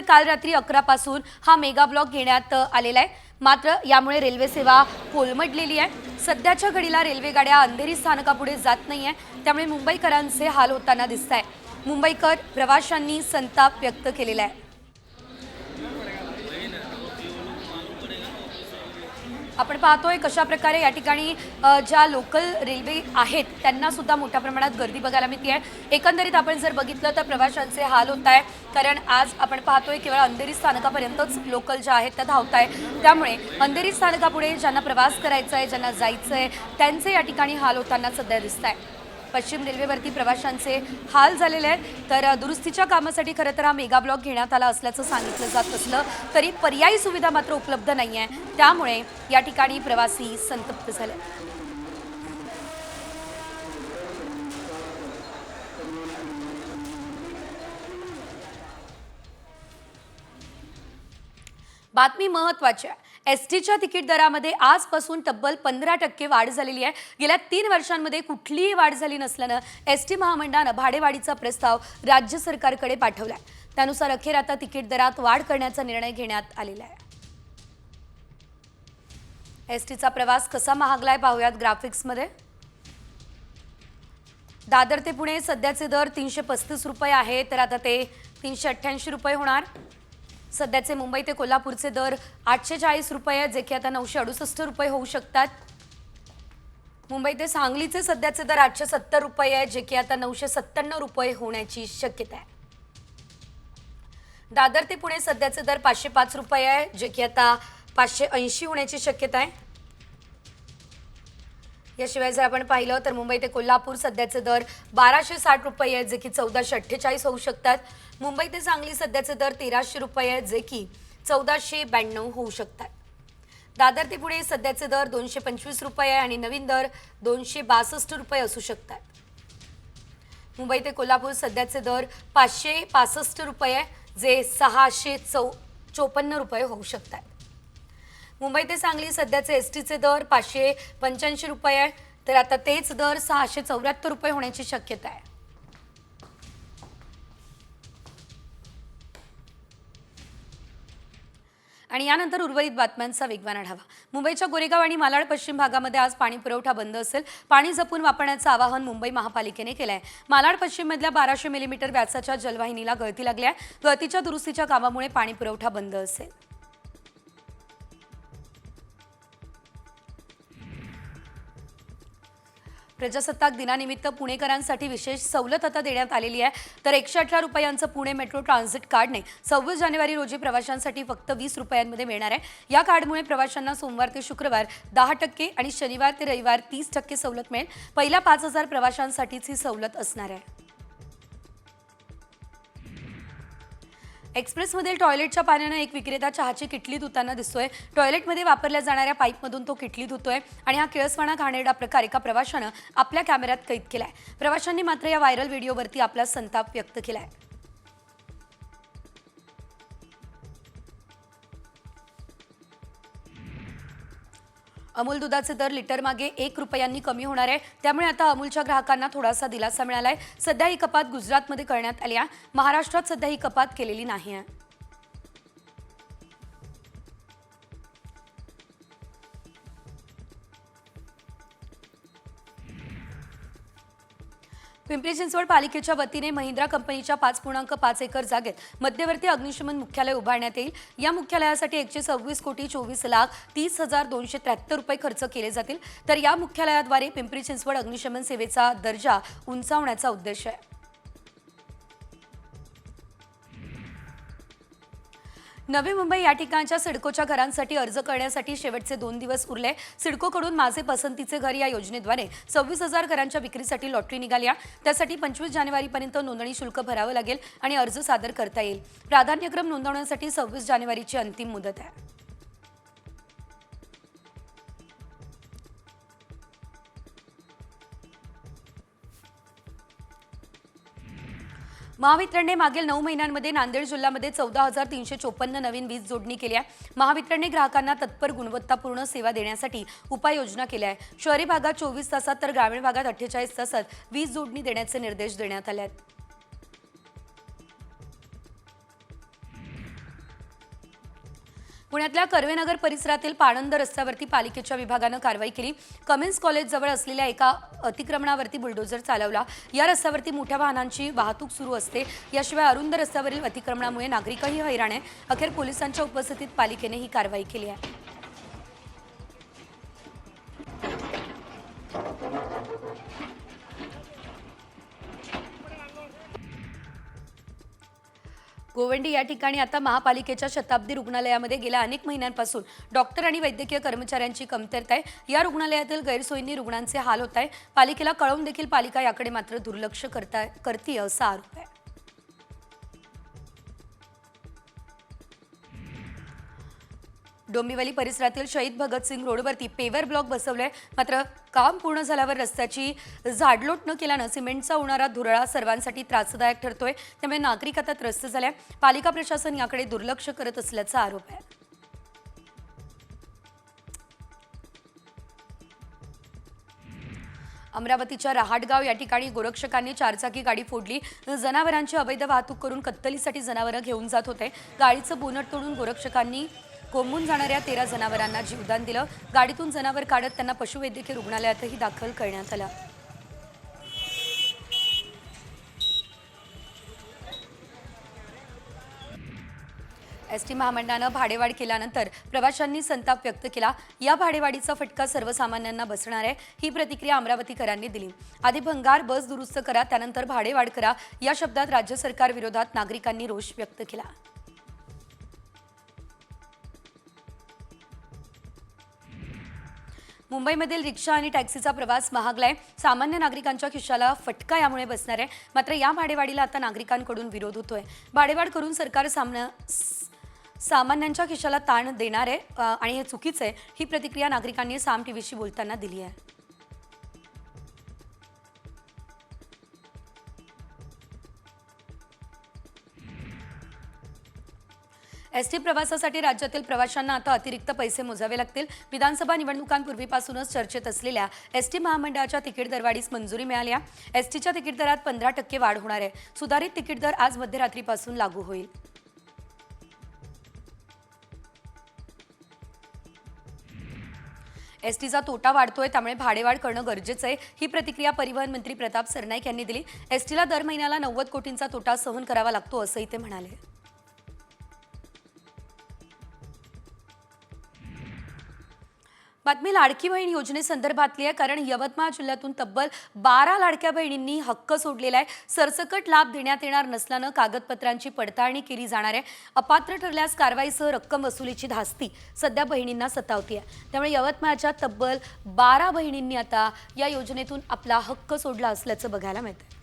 तर काल रात्री अकरापासून हा मेगा ब्लॉक घेण्यात आलेला आहे. मात्र यामुळे रेल्वे सेवा कोलमडलेली आहे. सध्याच्या घडीला रेल्वे गाड्या अंधेरी स्थानकापुढे जात नाही आहे त्यामुळे मुंबईकरांचे हाल होताना दिसत आहे मुंबईकर प्रवाशांनी संताप व्यक्त केलेला आहे. आपण पाहतोय कशा प्रकारे या ठिकाणी ज्या लोकल रेल्वे आहेत त्यांना सुद्धा मोठ्या प्रमाणात गर्दी बघायला मिळते आहे एकंदरीत आपण जर बघितलं तर प्रवाशांचे हाल होत आहे कारण आज आपण पाहतोय केवळ अंधेरी स्थानकापर्यंतच लोकल ज्या आहेत त्या धावत आहे त्यामुळे अंधेरी स्थानकापुढे ज्यांना प्रवास करायचा आहे ज्यांना जायचं आहे त्यांचे या ठिकाणी हाल होताना सध्या दिसत आहे पश्चिम रेल्वेवरती प्रवाशांचे हाल झालेले आहेत. तर दुरुस्तीच्या कामासाठी खरं तर हा मेगा ब्लॉक घेण्यात आला असल्याचं सांगितलं जात असलं तरी पर्यायी सुविधा मात्र उपलब्ध नाही आहे त्यामुळे या ठिकाणी प्रवासी संतप्त झाले. बातमी महत्वाची आहे. एस टीच्या तिकीट दरामध्ये आजपासून तब्बल पंधरा टक्के वाढ झालेली आहे. गेल्या तीन वर्षांमध्ये कुठलीही वाढ झाली नसल्यानं एस टी महामंडळानं भाडेवाढीचा प्रस्ताव राज्य सरकारकडे पाठवला आहे त्यानुसार अखेर आता तिकीट दरात वाढ करण्याचा निर्णय घेण्यात आलेला आहे. एस टीचा प्रवास कसा महागलाय पाहूयात ग्राफिक्समध्ये. दादर ते पुणे सध्याचे दर तीनशे पस्तीस रुपये आहे तर आता ते तीनशे अठ्ठ्याऐंशी रुपये होणार. सध्याचे मुंबई ते कोल्हापूरचे दर आठशे चाळीस रुपये जे की आता नऊशे अडुसष्ट रुपये होऊ शकतात. मुंबई ते सांगलीचे सध्याचे दर आठशे सत्तर रुपये आहेत जे की आता नऊशे सत्त्याण्णव रुपये होण्याची शक्यता आहे. दादर ते पुणे सध्याचे दर पाचशे पाच रुपये आहे जे की आता पाचशे ऐंशी होण्याची शक्यता आहे. याशिवाय जर आपण पाहिलं तर मुंबई ते कोल्हापूर सध्याचे दर बाराशे साठ रुपये आहेत जे की चौदाशे अठ्ठेचाळीस होऊ शकतात. मुंबई ते सांगली सध्याचे दर तेराशे रुपये आहेत जे की चौदाशे ब्याण्णव होऊ शकतात. दादर ते पुणे सध्याचे दर दोनशे पंचवीस रुपये आणि नवीन दर दोनशे बासष्ट रुपये असू शकतात. मुंबई ते कोल्हापूर सध्याचे दर पाचशे पासष्ट रुपये जे सहाशे चौ चोपन्न रुपये होऊ शकतात. मुंबई ते सांगली सध्याचे एस टीचे दर पाचशे पंच्याऐंशी रुपये आहे तर आता तेच दर सहाशे चौऱ्याहत्तर रुपये होण्याची शक्यता आहे. आणि यानंतर उर्वरित बातम्यांचा वेगवान आढावा. मुंबईच्या गोरेगाव आणि मालाड पश्चिम भागामध्ये आज पाणी पुरवठा बंद असेल. पाणी जपून वापरण्याचं आवाहन मुंबई महापालिकेने केलं आहे मालाड पश्चिममधल्या बाराशे मिलीमीटर व्यासाच्या जलवाहिनीला गळती लागली आहे. गळतीच्या दुरुस्तीच्या कामामुळे पाणी पुरवठा बंद असेल. प्रजासत्ताक दिनानिमित्त पुणेकरांसाठी विशेष सवलत आता देण्यात आलेली आहे. तर एकशे अठरा रुपयांचं पुणे मेट्रो ट्रान्झिट कार्डने सव्वीस जानेवारी रोजी प्रवाशांसाठी फक्त वीस रुपयांमध्ये मिळणार आहे. या कार्डमुळे प्रवाशांना सोमवार ते शुक्रवार दहा टक्के आणि शनिवार ते रविवार तीस टक्के सवलत मिळेल. पहिल्या पाच हजार प्रवाशांसाठीच ही सवलत असणार आहे. एक्सप्रेसमधील टॉयलेटच्या पाण्यानं एक विक्रेता चहाची किटली धुताना दिसतोय. टॉयलेटमध्ये वापरल्या जाणाऱ्या पाईपमधून तो किटली धुतोय आणि हा किळसवाणा घाणेरडा प्रकार एका प्रवाशानं आपल्या कॅमेऱ्यात कैद केलाय. प्रवाशांनी मात्र या व्हायरल व्हिडिओवरती आपला संताप व्यक्त केलाय. अमूल दुधाचे दर लिटर मागे एक रुपयांनी कमी होणार आहे. त्यामुळे आता अमूलच्या ग्राहकांना थोडासा दिलासा मिळाला आहे सध्या ही कपात गुजरातमध्ये करण्यात आली आहे. महाराष्ट्रात सध्या ही कपात केलेली नाही आहे. पिंपरी चिंचवड पालिकेच्या वतीने महिंद्रा कंपनीच्या पाच पूर्णांक पाच एकर जागेत मध्यवर्ती अग्निशमन मुख्यालय उभारण्यात येईल. या मुख्यालयासाठी एकशे सव्वीस कोटी चोवीस लाख तीस हजार दोनशे त्र्याहत्तर रुपये खर्च केले जातील. तर या मुख्यालयाद्वारे पिंपरी चिंचवड अग्निशमन सेवेचा दर्जा उंचावण्याचा उद्देश आहे. नवी मुंबई या ठिकाणच्या सिडकोच्या घरांसाठी अर्ज करण्यासाठी शेवटचे दोन दिवस उरले. सिडकोकडून माझे पसंतीचे घर या योजनेद्वारे सव्वीस हजार घरांच्या विक्रीसाठी लॉटरी निघाल्या. त्यासाठी पंचवीस जानेवारीपर्यंत नोंदणी शुल्क भरावं लागेल आणि अर्ज सादर करता येईल. प्राधान्यक्रम नोंदवण्यासाठी सव्वीस जानेवारीची अंतिम मुदत आहे. महावितरणने मागील नऊ महिन्यांमध्ये नांदेड जिल्ह्यामध्ये चौदा हजार तीनशे चोपन्न नवीन वीज जोडणी केली आहे. महावितरणने ग्राहकांना तत्पर गुणवत्तापूर्ण सेवा देण्यासाठी उपाययोजना केल्या आहे शहरी भागात चोवीस तासात तर ग्रामीण भागात अठ्ठेचाळीस तासात वीज जोडणी देण्याचे निर्देश देण्यात आले आहेत. पुण्यातल्या कर्वेनगर परिसरातील पाणंद रस्त्यावरती पालिकेच्या विभागानं कारवाई केली. कमेन्स कॉलेजजवळ असलेल्या एका अतिक्रमणावरती बुलडोझर चालवला. या रस्त्यावरती मोठ्या वाहनांची वाहतूक सुरू असते. याशिवाय अरुंद रस्त्यावरील अतिक्रमणामुळे नागरिकही हैराण आहे अखेर पोलिसांच्या उपस्थितीत पालिकेने ही कारवाई केली आहे. गोवंडी या ठिकाणी आता महापालिकेच्या शताब्दी रुग्णालयामध्ये गेल्या अनेक महिन्यांपासून डॉक्टर आणि वैद्यकीय कर्मचाऱ्यांची कमतरता आहे. या रुग्णालयातील गैरसोयींनी रुग्णांचे हाल होत आहे. पालिकेला कळवून देखील पालिका याकडे मात्र दुर्लक्ष करता करते असा आरोप आहे. डोंबिवली परिसरातील शहीद भगतसिंग रोडवरती पेवर ब्लॉक बसवलाय. मात्र काम पूर्ण झाल्यावर रस्त्याची झाडलोट न केल्यानं सिमेंटचा होणारा धुरळा सर्वांसाठी त्रासदायक ठरतोय. त्यामुळे नागरिक आता त्रस्त झाल्या पालिका प्रशासन याकडे दुर्लक्ष करत असल्याचा आरोप आहे. अमरावतीच्या रहाटगाव या ठिकाणी गोरक्षकांनी चारचाकी गाडी फोडली. जनावरांची अवैध वाहतूक करून कत्तलीसाठी जनावरं घेऊन जात होते. गाडीचं बोनट तोडून गोरक्षकांनी कोंबून जाणाऱ्या तेरा जनावरांना जीवदान दिलं. गाडीतून जनावर काढत त्यांना पशुवैद्यकीय रुग्णालयातही दाखल करण्यात आलं. एस टी महामंडळानं भाडेवाढ केल्यानंतर प्रवाशांनी संताप व्यक्त केला. या भाडेवाढीचा फटका सर्वसामान्यांना बसणार आहे ही प्रतिक्रिया अमरावतीकरांनी दिली. आधी भंगार बस दुरुस्त करा त्यानंतर भाडेवाढ करा या शब्दात राज्य सरकार विरोधात नागरिकांनी रोष व्यक्त केला. मुंबईमधील रिक्षा आणि टॅक्सीचा प्रवास महागलाय. सामान्य नागरिकांच्या खिशाला फटका यामुळे बसणार. आहे मात्र या भाडेवाढीला आता नागरिकांकडून विरोध होतोय. भाडेवाढ करून सरकार सामना सामान्यांच्या खिशाला ताण देणार आहे आणि हे चुकीचं आहे ही प्रतिक्रिया नागरिकांनी साम टीव्हीशी बोलताना दिली आहे एस टी प्रवासासाठी राज्यातील प्रवाशांना आता अतिरिक्त पैसे मोजावे लागतील. विधानसभा निवडणुकांपूर्वीपासूनच चर्चेत असलेल्या एस टी महामंडळाच्या तिकीट दरवाढीस मंजुरी मिळाल्या एस टीच्या तिकीट दरात पंधरा टक्के वाढ होणार आहे. सुधारित तिकीट दर आज मध्यरात्रीपासून लागू होईल. एस टीचा तोटा वाढतोय त्यामुळे भाडेवाढ करणं गरजेचं आहे. ही प्रतिक्रिया परिवहन मंत्री प्रताप सरनाईक यांनी दिली. एस टीला दर महिन्याला नव्वद कोटींचा तोटा सहन करावा लागतो असंही ते म्हणाले. बातमी लाडकी बहीण योजनेसंदर्भातली आहे कारण यवतमाळ जिल्ह्यातून तब्बल बारा लाडक्या बहिणींनी हक्क सोडलेला आहे. सरसकट लाभ देण्यात येणार नसल्यानं कागदपत्रांची पडताळणी केली जाणार आहे. अपात्र ठरल्यास कारवाईसह रक्कम वसुलीची धास्ती सध्या बहिणींना सतावती आहे. त्यामुळे यवतमाळच्या तब्बल बारा बहिणींनी आता या योजनेतून आपला हक्क सोडला असल्याचं बघायला मिळतं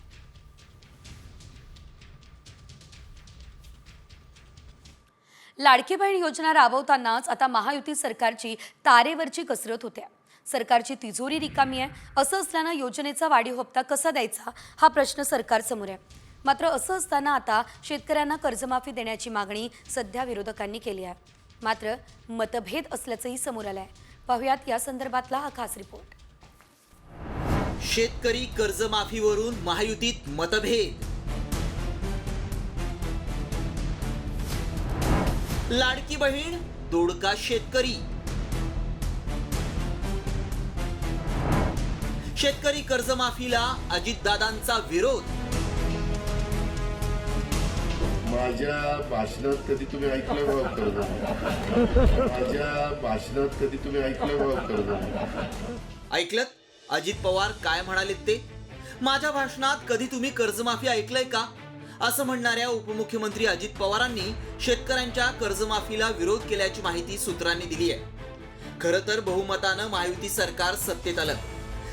लाडकी बहीण योजना राबवतानाच आता महायुती सरकारची तारेवरची कसरत होते. सरकारची तिजोरी रिकामी आहे. असं असल्यानं योजनेचा वाढीव हप्ता कसा द्यायचा? हा प्रश्न सरकारसमोर आहे. मात्र असं असताना आता शेतकऱ्यांना कर्जमाफी देण्याची मागणी सध्या विरोधकांनी केली आहे. मात्र मतभेद असल्याचंही समोर आलं आहे पाहुयात या संदर्भातला हा खास रिपोर्ट. शेतकरी कर्जमाफीवरून महायुतीत मतभेद. लाडकी बहीण दोडका शेतकरी. शेतकरी कर्जमाफीला अजितदादांचा विरोध. माझ्या भाषणात कधी तुम्ही ऐकलं भाव कर्ज माझ्या भाषणात कधी तुम्ही ऐकलं भाव कर्ज ऐकलं अजित पवार काय म्हणालेत ते? माझ्या भाषणात कधी तुम्ही कर्जमाफी ऐकलंय का? असं म्हणणाऱ्या उपमुख्यमंत्री अजित पवारांनी शेतकऱ्यांच्या कर्जमाफीला विरोध केल्याची माहिती सूत्रांनी दिली आहे. खरं तर बहुमतानं महायुती सरकार सत्तेत आलं.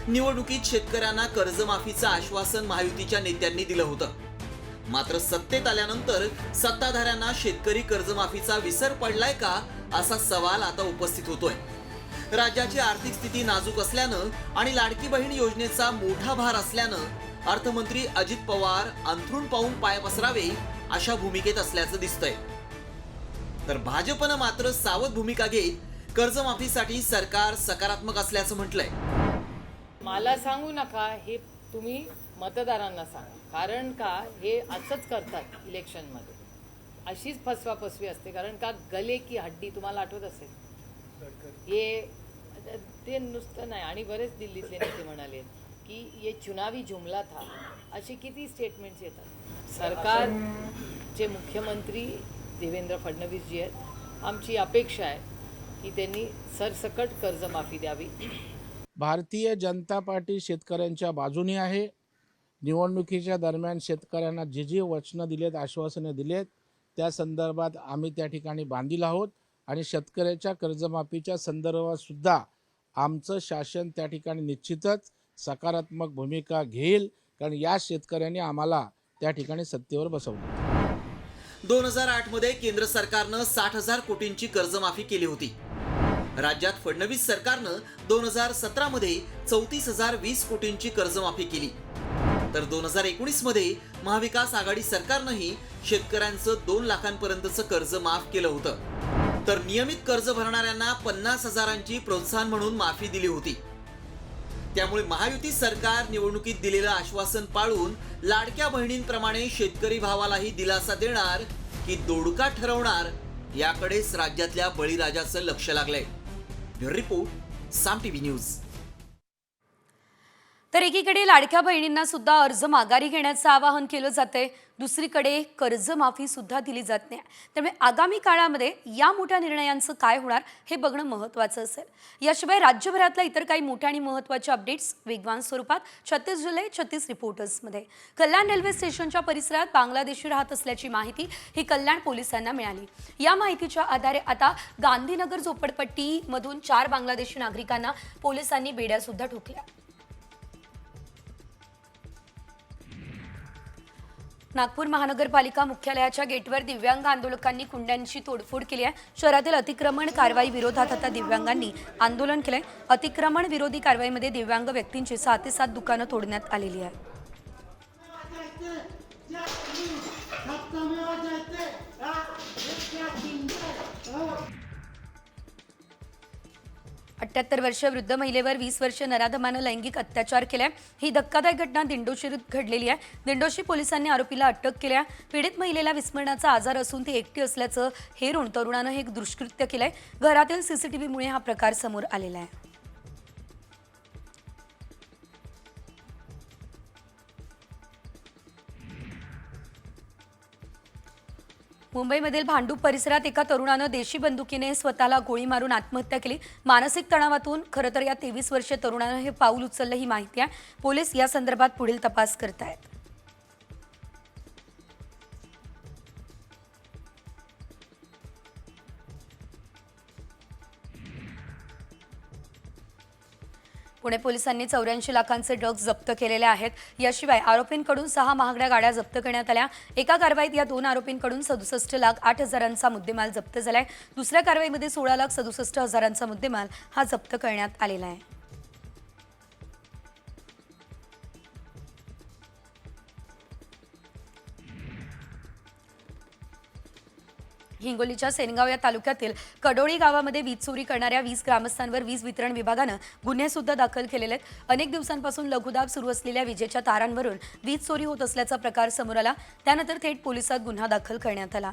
निवडणुकीत शेतकऱ्यांना कर्जमाफीचं आश्वासन महायुतीच्या नेत्यांनी दिलं होतं. मात्र सत्तेत आल्यानंतर सत्ताधाऱ्यांना शेतकरी कर्जमाफीचा विसर पडलाय का असा सवाल आता उपस्थित होतोय. राज्याची आर्थिक स्थिती नाजूक असल्यानं आणि लाडकी बहीण योजनेचा मोठा भार असल्यानं अर्थमंत्री अजित पवार अंथरूण पाहून पाय पसरावे अशा भूमिकेत असल्याचं दिसतंय. तर भाजपनं मात्र सावध भूमिका घेत कर्जमाफीसाठी सरकार सकारात्मक असल्याचं म्हटलंय. मला सांगू नका हे तुम्ही मतदारांना सांगा. कारण का हे असंच करतात इलेक्शनमध्ये. अशीच फसवाफसवी असते. कारण का गले की हड्डी तुम्हाला आठवत असेल? हे ते नुसतं नाही. आणि बरेच दिल्लीतले नेते म्हणाले की ये चुनावी जुमला था असे किती स्टेटमेंट्स येतात? सरकारचे मुख्यमंत्री देवेंद्र फडणवीस जी आहेत आमची अपेक्षा आहे की त्यांनी सरसकट कर्जमाफी द्यावी. भारतीय जनता पार्टी शेतकऱ्यांच्या बाजूने आहे. निवडणुकीच्या दरम्यान शेतकऱ्यांना जे जे वचनं दिलेत आश्वासनं दिलेत त्या संदर्भात आम्ही त्या ठिकाणी बांधील आहोत आणि शेतकऱ्याच्या कर्जमाफीच्या संदर्भात सुद्धा आमचं शासन त्या ठिकाणी निश्चितच सकारात्मक भूमिका घेईल कारण या शेतकऱ्यांनी आम्हाला त्या ठिकाणी सत्तेवर बसवलं. दोन हजार आठमध्ये केंद्र सरकारनं साठ हजार कोटींची कर्जमाफी केली होती. राज्यात फडणवीस सरकारनं दोन हजार सतरा मध्ये चौतीस हजार वीस कोटींची कर्जमाफी केली. तर दोन हजार एकोणीसमध्ये महाविकास आघाडी सरकारनंही शेतकऱ्यांचं दोन लाखांपर्यंतचं कर्ज माफ केलं होतं. तर नियमित कर्ज भरणाऱ्यांना पन्नास हजारांची प्रोत्साहन म्हणून माफी दिली होती. त्यामुळे महायुती सरकार निवडणुकीत दिलेलं आश्वासन पाळून लाडक्या बहिणींप्रमाणे शेतकरी भावालाही दिलासा देणार की दोडका ठरवणार याकडेच राज्यातल्या बळीराजाचं लक्ष लागलंय. Bureau report Saam TV news. तर एकीकडे लाडक्या बहिणींना सुद्धा अर्ज माघारी घेण्याचं आवाहन केलं जातंय. दुसरीकडे कर्जमाफी सुद्धा दिली जात नाही. त्यामुळे आगामी काळामध्ये या मोठ्या निर्णयांचं काय होणार हे बघणं महत्त्वाचं असेल. याशिवाय राज्यभरातल्या इतर काही मोठ्या आणि महत्त्वाच्या अपडेट्स वेगवान स्वरूपात छत्तीस जुलै छत्तीस रिपोर्टर्समध्ये. कल्याण रेल्वे स्टेशनच्या परिसरात बांगलादेशी राहत असल्याची माहिती ही कल्याण पोलिसांना मिळाली. या माहितीच्या आधारे आता गांधीनगर झोपडपट्टीमधून चार बांगलादेशी नागरिकांना पोलिसांनी बेड्यासुद्धा ठोकल्या. नागपूर महानगरपालिका मुख्यालयाच्या गेटवर दिव्यांग आंदोलकांनी कुंड्यांची तोडफोड केली आहे. शहरातील अतिक्रमण कारवाई विरोधात आता दिव्यांगांनी आंदोलन केलंय. अतिक्रमण विरोधी कारवाईमध्ये दिव्यांग व्यक्तींची सहा ते सात दुकानं तोडण्यात आलेली आहे. अठ्याहत्तर वर्ष वृद्ध महिलेवर वीस वर्ष नराधमानं लैंगिक अत्याचार केलाय. ही धक्कादायक घटना दिंडोशीत घडलेली आहे. दिंडोशी पोलिसांनी आरोपीला अटक केल्या पीडित महिलेला विस्मरणाचा आजार असून ती एकटी असल्याचं हेरून तरुणानं हे दुष्कृत्य केलंय. घरातील सीसीटीव्हीमुळे हा प्रकार समोर आलेला आहे. मुंबईमधील भांडूप परिसरात एका तरुणानं देशी बंदुकीने स्वतःला गोळी मारून आत्महत्या केली. मानसिक तणावातून खरं तर या तेवीस वर्षीय तरुणानं हे पाऊल उचललं ही माहिती आहे. पोलीस या संदर्भात पुढील तपास करत आहेत पुणे पोलिसांनी चौऱ्याऐंशी लाखांचे ड्रग्ज जप्त केलेले आहेत. याशिवाय आरोपींकडून सहा महागड्या गाड्या जप्त करण्यात आल्या. एका कारवाईत या दोन आरोपींकडून सदुसष्ट लाख आठ हजारांचा मुद्देमाल जप्त झालाय. दुसऱ्या कारवाईमध्ये सोळा लाख सदुसष्ट हजारांचा मुद्देमाल हा जप्त करण्यात आलेला आहे. हिंगोलीच्या सेनगाव या तालुक्यातील कडोळी गावामध्ये वीज चोरी करणाऱ्या वीस ग्रामस्थांवर वीज वितरण विभागानं गुन्हे सुद्धा दाखल केलेले आहेत. अनेक दिवसांपासून लघुदाब सुरू असलेल्या विजेच्या तारांवरून वीज चोरी होत असल्याचा प्रकार समोर आला. त्यानंतर थेट पोलिसात गुन्हा दाखल करण्यात आला.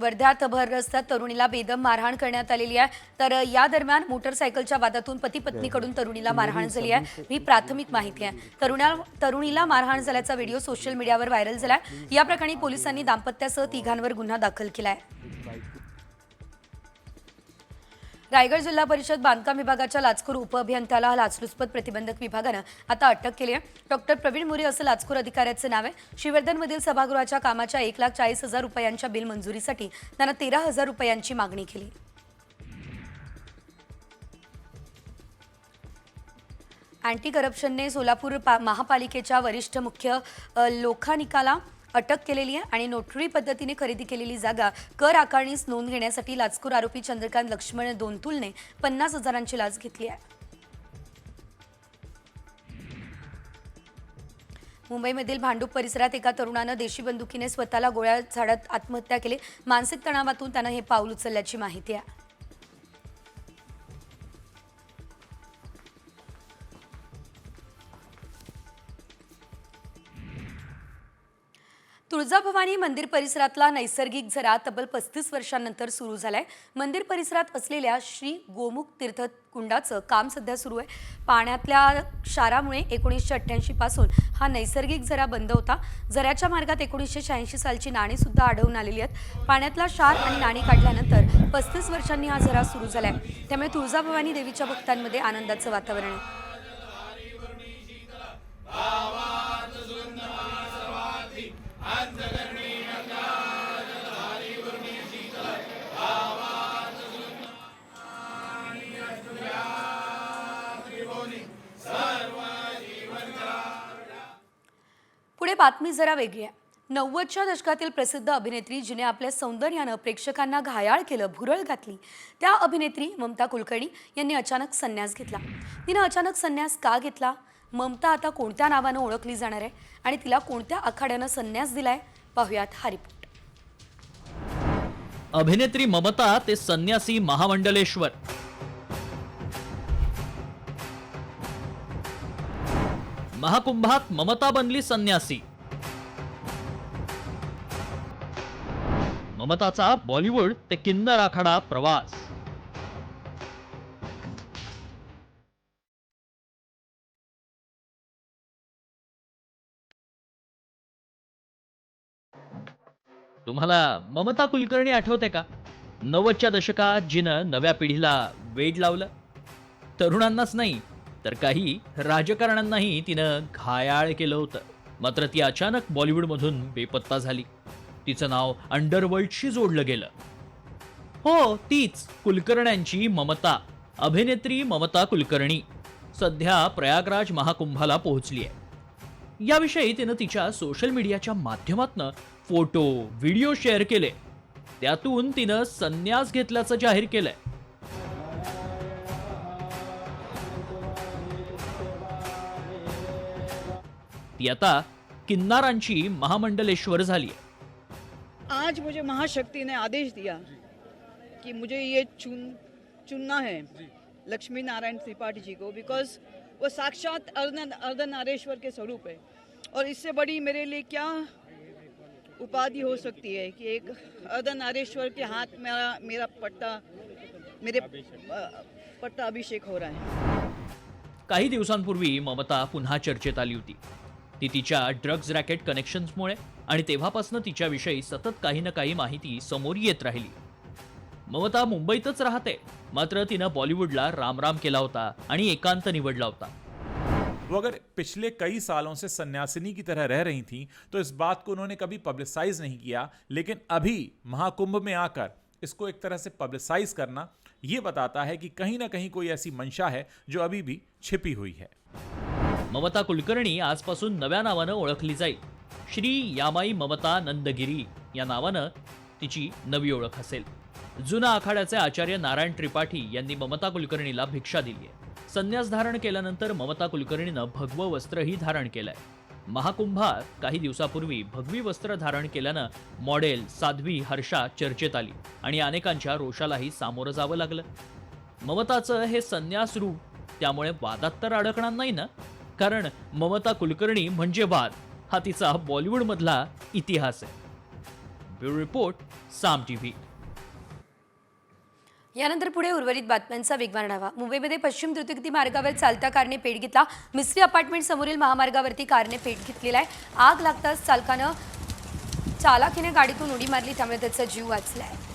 वर्ध्यात भर रस्त्यात तरुणीला बेदम मारहाण करण्यात आलेली आहे. तर या दरम्यान मोटरसायकलच्या वादातून पती पत्नीकडून तरुणीला मारहाण झाली आहे. ही प्राथमिक माहिती आहे. तरुणा तरुणीला मारहाण झाल्याचा व्हिडिओ सोशल मीडियावर व्हायरल झाला आहे या प्रकरणी पोलिसांनी दाम्पत्यासह तिघांवर गुन्हा दाखल केला आहे रायगड जिल्हा परिषद बांधकाम विभागाच्या लाचखोर उपअभियंत्याला लाचलुचपत प्रतिबंधक विभागानं आता अटक केली आहे. डॉक्टर प्रवीण मोरे असं लाचखोर अधिकाऱ्याचं नाव आहे. श्रीवर्धनमधील सभागृहाच्या कामाच्या एक लाख चाळीस हजार रुपयांच्या बिल मंजुरीसाठी त्यानं तेरा हजार रुपयांची मागणी केली. अँटी करप्शनने सोलापूर पा महापालिकेच्या वरिष्ठ मुख्य लोखानिकाला अटक केलेली आहे आणि नोटरी पद्धतीने खरेदी केलेली जागा कर आकारणीस नोंद घेण्यासाठी लाचखोर आरोपी चंद्रकांत लक्ष्मण दोनतुलने पन्नास हजारांची लाच घेतली आहे. मुंबईमधील भांडूप परिसरात एका तरुणानं देशी बंदुकीने स्वतःला गोळ्या झाडत आत्महत्या केली. मानसिक तणावातून त्यानं हे पाऊल उचलल्याची माहिती आहे. तुळजाभवानी मंदिर परिसरातला नैसर्गिक झरा तब्बल पस्तीस वर्षांनंतर सुरू झालाय. मंदिर परिसरात असलेल्या श्री गोमुख तीर्थ कुंडाचं काम सध्या सुरू आहे. पाण्यातल्या क्षारामुळे एकोणीसशे अठ्ठ्याऐंशी पासून हा नैसर्गिक झरा बंद होता. झऱ्याच्या मार्गात एकोणीसशे शहाऐंशी सालची नाणी सुद्धा आढळून आलेली आहेत. पाण्यातला क्षार आणि नाणी काढल्यानंतर पस्तीस वर्षांनी हा झरा सुरू झालाय. त्यामुळे तुळजाभवानी देवीच्या भक्तांमध्ये आनंदाचं वातावरण आहे. पुढे बातमी जरा वेगळी आहे. नव्वदच्या दशकातील प्रसिद्ध अभिनेत्री जिने आपल्या सौंदर्यानं प्रेक्षकांना घायाळ केलं भुरळ घातली. त्या अभिनेत्री ममता कुलकर्णी यांनी अचानक संन्यास घेतला. तिनं अचानक संन्यास का घेतला? ममता आता कोणत्या नावानं ओळखली जाणार आहे? आणि तिला कोणत्या आखाड्यानं संन्यास दिलाय? पाहुयात हा रिपोर्ट अभिनेत्री ममता ते संन्यासी महामंडलेश्वर. महाकुंभात ममता बनली संन्यासी. ममताचा बॉलिवूड ते किन्नर आखाडा प्रवास. तुम्हाला ममता कुलकर्णी आठवते का? नव्वदच्या दशकात जिनं नव्या पिढीला वेड लावलं. तरुणांनाच नाही तर काही राजकारण्यांनाही तिनं घायाळ केलं होतं. मात्र ती अचानक बॉलिवूडमधून बेपत्ता झाली. तिचं नाव अंडरवर्ल्डशी जोडलं गेलं. हो तीच कुलकर्ण्यांची ममता. अभिनेत्री ममता कुलकर्णी. सध्या प्रयागराज महाकुंभाला पोहोचली आहे याविषयी तिनं तिच्या सोशल मीडियाच्या माध्यमातनं फोटो व्हिडिओ शेअर केले. त्यातून तिनं संन्यास घेतल्याचं जाहीर केलंय. ती आता किन्नारांची महामंडलेश्वर झाली आहे आज मुझे महाशक्ति ने आदेश दिया कि मुझे ये चुन चुनना है लक्ष्मी नारायण त्रिपाठी जी को बिकॉज वो साक्षात अर्धन अर्धनारेश्वर के स्वरूप है। और इससे बड़ी मेरे लिए क्या उपाधि हो सकती है कि एक अर्धनारेश्वर के हाथ मेरा मेरा पट्टा मेरे पट्टा अभिषेक हो रहा है। काही दिवसांपूर्वी ममता पुन्हा चर्चेत आली होती. ती तिच्या ड्रग्ज रॅकेट कनेक्शन्समुळे आणि तेव्हापासून तिच्याविषयी सतत काही ना काही माहिती समोर येत राहिली. ममता मुंबईतच राहते. मात्र तिनं बॉलिवूडला रामराम केला होता आणि एकांत निवडला होता. वो अगर पिछले कई सालों से सन्यासिनी की तरह रह रही थी तो इस बात को उन्होंने कभी पब्लिसाइज नहीं किया लेकिन अभी महाकुंभ में आकर इसको एक तरह से पब्लिसाइज करना ये बताता है कि कहीं ना कहीं कोई ऐसी मंशा है जो अभी भी छिपी हुई है। ममता कुलकर्णी आजपासून नव्या नावानं ओळखली जाईल. श्री यामाई ममता नंदगिरी या नावानं तिची नवी ओळख असेल. जुना आखाड्याचे आचार्य नारायण त्रिपाठी यांनी ममता कुलकर्णीला भिक्षा दिली आहे. संन्यास धारण केल्यानंतर ममता कुलकर्णीनं भगवं वस्त्रही धारण केलंय. महाकुंभात काही दिवसापूर्वी भगवी वस्त्र धारण केल्यानं मॉडेल साध्वी हर्षा चर्चेत आली आणि अनेकांच्या रोषालाही सामोरं जावं लागलं. ममताचं हे संन्यास रूप त्यामुळे वादात तर अडकणार नाही ना? कारण ममता कुलकर्णी म्हणजे वाद हा तिचा बॉलिवूडमधला इतिहास आहे. ब्युरो रिपोर्ट साम टीव्ही यानंतर पुढे उर्वरित बातम्यांचा वेगवान आढावा. मुंबईमध्ये पश्चिम द्रुतगती मार्गावर चालता कारने पेट घेतला. मिस्त्री अपार्टमेंट समोरील महामार्गावरती कारने पेट घेतलेला आहे. आग लागताच चालकानं चालकीने गाडीतून उडी मारली त्यामुळे त्याचा जीव वाचला आहे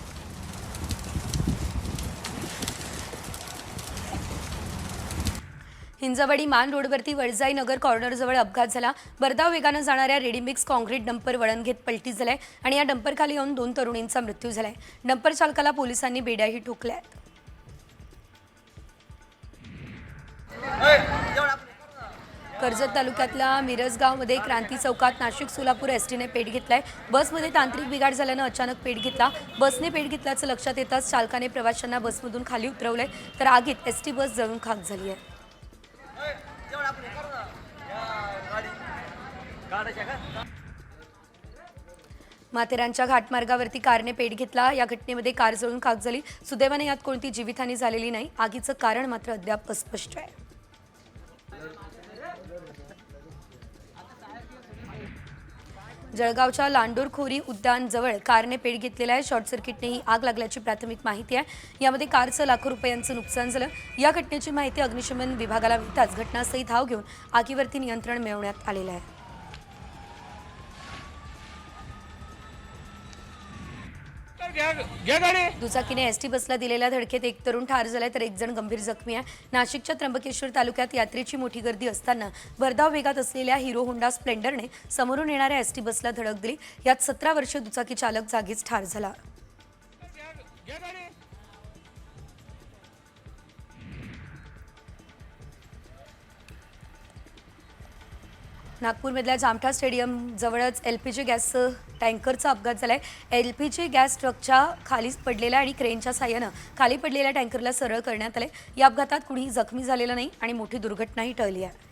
हिंजावाडी मान रोडवरती वळजाई नगर कॉर्नरजवळ अपघात झाला. भरधाव वेगानं जाणाऱ्या रेडीमिक्स कॉन्क्रीट डंपर वळण घेत पलटी झालाय आणि या डंपरखाली येऊन दोन तरुणींचा मृत्यू झालाय. डंपर चालकाला पोलिसांनी बेड्याही ठोकल्या आहेत. कर्जत तालुक्यातल्या मिरजगावमध्ये क्रांती चौकात नाशिक सोलापूर एस टीने पेट घेतलाय. बसमध्ये तांत्रिक बिघाड झाल्यानं अचानक पेट घेतला. बसने पेट घेतल्याचं लक्षात येताच चालकाने प्रवाशांना बसमधून खाली उतरवलंय. तर आगीत एस टी बस जळून खाक झाली आहे. माथेरानच्या घाटमार्गावरती कारने पेट घेतला. या घटनेमध्ये कार जळून खाक झाली. सुदैवाने यात कोणती जीवितहानी झालेली नाही. आगीचं कारण मात्र अद्याप अस्पष्ट आहे. जळगावच्या लांडोरखोरी उद्यानजवळ कारने पेट घेतलेला आहे. शॉर्ट सर्किटने ही आग लागल्याची प्राथमिक माहिती आहे. यामध्ये कारचं लाखो रुपयांचं नुकसान झालं. या घटनेची माहिती अग्निशमन विभागाला मिळताच घटनास्थळी धाव घेऊन आगीवरती नियंत्रण मिळवण्यात आलेलं आहे. दुचाकीने एस टी बसला दिलेल्या धडकेत एक तरुण ठार झालाय तर एक जण गंभीर जखमी आहे. नाशिकच्या त्र्यंबकेश्वर तालुक्यात यात्रेची मोठी गर्दी असताना भरधाव वेगात असलेल्या हिरो होंडा स्प्लेंडरने समोरून येणाऱ्या एस टी बसला धडक दिली. यात सतरा वर्षीय दुचाकी चालक जागीच ठार झाला. नागपूरमधल्या जामठा स्टेडियम जवळच एल पी जी गॅस टँकरचा अपघात झालाय. एल पी जी गॅस ट्रकच्या खाली पडलेल्या आणि क्रेनच्या साह्यानं खाली पडलेल्या टँकरला सरळ करण्यात आले या अपघातात कुणीही जखमी झालेलं नाही आणि मोठी दुर्घटनाही टळली आहे.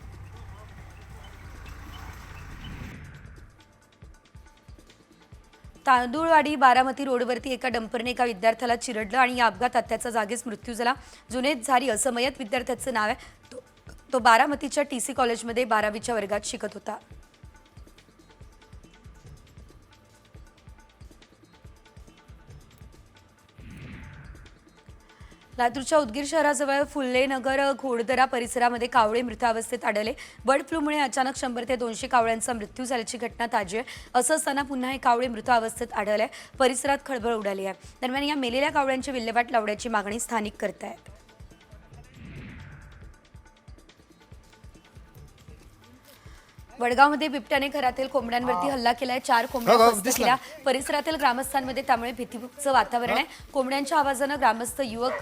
तांदूळवाडी बारामती रोडवरती एका डंपरने एका विद्यार्थ्याला चिरडलं आणि या अपघातात त्याचा जागीच मृत्यू झाला. जुनेद झारी असं मयत विद्यार्थ्याचं नाव आहे. तो तो बारामतीच्या टी सी कॉलेजमध्ये बारावीच्या वर्गात शिकत होता. लातूरच्या उदगीर शहराजवळ फुल्ले नगर घोडदरा परिसरामध्ये कावळे मृतावस्थेत आढळले. बर्ड फ्लूमुळे अचानक शंभर ते दोनशे कावळ्यांचा मृत्यू झाल्याची घटना ताजी आहे. असं असताना पुन्हा हे कावळे मृत अवस्थेत आढळले. परिसरात खळबळ उडाली आहे. दरम्यान या मेलेल्या कावळ्यांची विल्हेवाट लावण्याची मागणी स्थानिक करतायत. वडगावमध्ये बिबट्याने घरातील कोंबड्यांवरती हल्ला केलाय. चार कोंबड्या केल्या परिसरातील ग्रामस्थांमध्ये त्यामुळे भीतीचं वातावरण आहे. कोंबड्यांच्या आवाजानं ग्रामस्थ युवक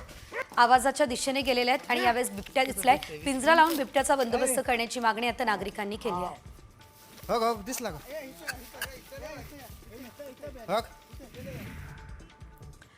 आवाजाच्या दिशेने गेलेले आहेत आणि यावेळेस बिबट्या दिसलाय. पिंजरा लावून बिबट्याचा बंदोबस्त करण्याची मागणी आता नागरिकांनी केली आहे. दिसला का?